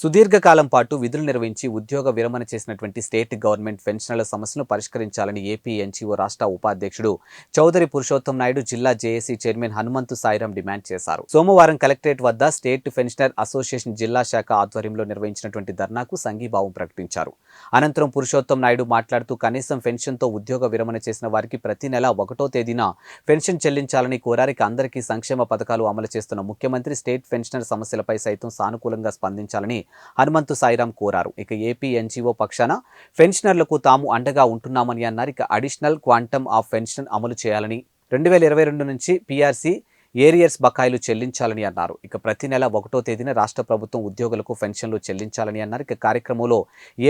సుదీర్ఘకాలం పాటు విధులు నిర్వహించి ఉద్యోగ విరమణ చేసినటువంటి స్టేట్ గవర్నమెంట్ పెన్షనర్ల సమస్యను పరిష్కరించాలని ఏపీ ఎన్జీఓ రాష్ట్ర ఉపాధ్యక్షుడు చౌదరి పురుషోత్తం నాయుడు జిల్లా JAC chairman Hanumanthu Sairam demand చేశారు. సోమవారం కలెక్టరేట్ వద్ద స్టేట్ పెన్షనర్ అసోసియేషన్ జిల్లా శాఖ ఆధ్వర్యంలో నిర్వహించినటువంటి ధర్నాకు సంఘీభావం ప్రకటించారు. అనంతరం పురుషోత్తం నాయుడు మాట్లాడుతూ కనీసం పెన్షన్తో ఉద్యోగ విరమణ చేసిన వారికి ప్రతి నెల ఒకటో తేదీన పెన్షన్ చెల్లించాలని కోరారికి అందరికీ సంక్షేమ పథకాలు అమలు చేస్తున్న ముఖ్యమంత్రి స్టేట్ పెన్షనర్ సమస్యలపై సైతం సానుకూలంగా స్పందించాలని హనుమంతు సాయిరాం కోరారు. ఇక ఏపీ ఎన్జీఓ పక్షాన పెన్షనర్లకు తాము అండగా ఉంటున్నామని అన్నారు. ఇక అడిషనల్ క్వాంటమ్ ఆఫ్ పెన్షన్ అమలు చేయాలని రెండు వేల ఇరవై రెండు నుంచి పీఆర్సీ ఏరియర్స్ బకాయిలు చెల్లించాలని అన్నారు. ఇక ప్రతి నెల ఒకటో తేదీన రాష్ట్ర ప్రభుత్వం ఉద్యోగులకు పెన్షన్లు చెల్లించాలని అన్నారు. ఇక కార్యక్రమంలో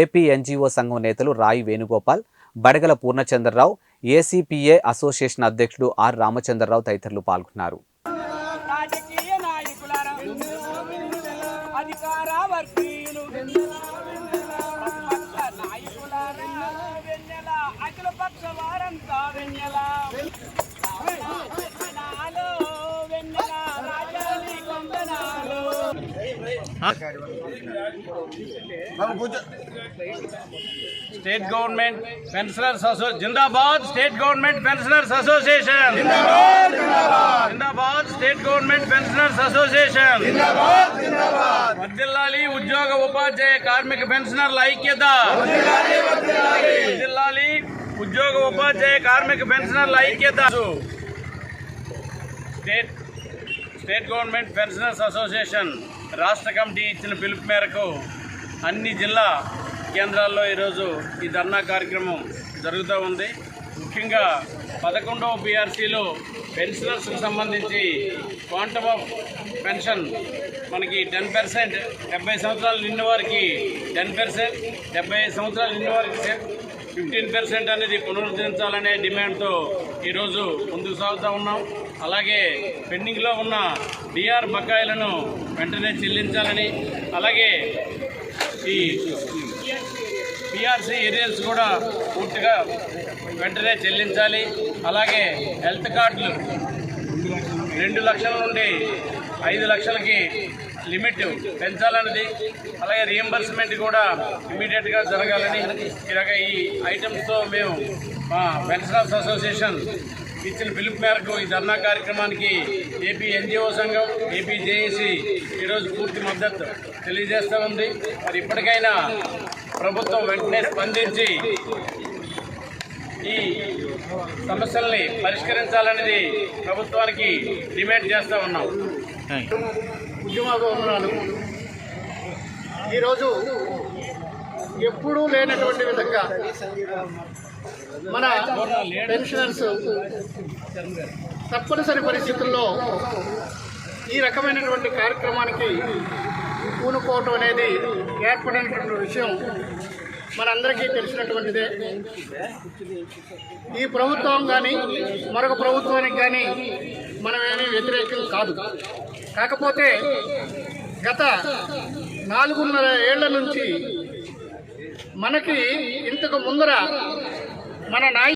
ఏపీ ఎన్జీఓ సంఘం నేతలు రాయి వేణుగోపాల్ బడగల పూర్ణచంద్రరావు ఏసీపీఏ అసోసియేషన్ అధ్యక్షుడు ఆర్ రామచంద్రరావు తదితరులు పాల్గొన్నారు. అధికార వర్గీయులు ప్రతిపక్ష నాయకులారా వెన్నెల అఖిల పక్ష వారంతా వెన్నెల స్టేట్ గవర్నమెంట్ పెన్షనర్స్ అసో జిందాబాద్ స్టేట్ గవర్నమెంట్ పెన్షనర్స్ అసోసియేషన్ జిందాబాద్ స్టేట్ గవర్నమెంట్ పెన్షనర్స్ అసోసియేషన్ వర్దిల్లాలి ఉద్యోగ ఉపాధ్యాయ కార్మిక పెన్షనర్ల ఐక్యత వర్దిల్లాలి ఉద్యోగ ఉపాధ్యాయ కార్మిక పెన్షనర్ల ఐక్యత state state government pensioners association రాష్ట్ర కమిటీ ఇచ్చిన పిలుపు మేరకు అన్ని జిల్లా కేంద్రాల్లో ఈరోజు ఈ ధర్నా కార్యక్రమం జరుగుతూ ఉంది. ముఖ్యంగా పదకొండవ బీఆర్సీలో పెన్షనర్స్కి సంబంధించి క్వాంటమ్ ఆఫ్ పెన్షన్ మనకి టెన్ పర్సెంట్ డెబ్బై సంవత్సరాలు నిన్న వారికి టెన్ పర్సెంట్ డెబ్బై సంవత్సరాలు నిన్న వారికి ఫిఫ్టీన్ పర్సెంట్ అనేది పునరుద్ధరించాలనే డిమాండ్తో ఈరోజు ముందుకు సాగుతూ ఉన్నాం. అలాగే పెండింగ్లో ఉన్న డిఆర్ బకాయిలను వెంటనే చెల్లించాలని అలాగే ఈ పిఆర్సీ ఏరియాస్ కూడా పూర్తిగా వెంటనే చెల్లించాలి. అలాగే హెల్త్ కార్డులు రెండు లక్షల నుండి ఐదు లక్షలకి లిమిట్ పెంచాలన్నది అలాగే రియంబర్స్మెంట్ కూడా ఇమీడియట్గా జరగాలని ఇలాగ ఈ ఐటమ్స్తో మేము మా పెన్షనర్స్ అసోసియేషన్ ఇచ్చిన పిలుపు మేరకు ఈ ధర్నా కార్యక్రమానికి ఏపీ ఎన్జిఓ సంఘం ఏపీ జేఏసీ ఈరోజు పూర్తి మద్దతు తెలియజేస్తూ ఉంది. మరి ఇప్పటికైనా ప్రభుత్వం వెంటనే స్పందించి ఈ సమస్యల్ని పరిష్కరించాలనేది ప్రభుత్వానికి డిమాండ్ చేస్తూ ఉన్నాం. ఉద్యమాలు ఈరోజు ఎప్పుడూ లేనటువంటి విధంగా మన పెన్షనర్స్ తప్పనిసరి పరిస్థితుల్లో ఈ రకమైనటువంటి కార్యక్రమానికి పూనుకోవటం అనేది ఏర్పడినటువంటి విషయం మనందరికీ తెలిసినటువంటిదే. ఈ ప్రభుత్వం కానీ మరొక ప్రభుత్వానికి కానీ మనమేమీ వ్యతిరేకం కాదు. కాకపోతే గత నాలుగున్నర ఏళ్ళ నుంచి మనకి ఇంతకు ముందర మన నాయ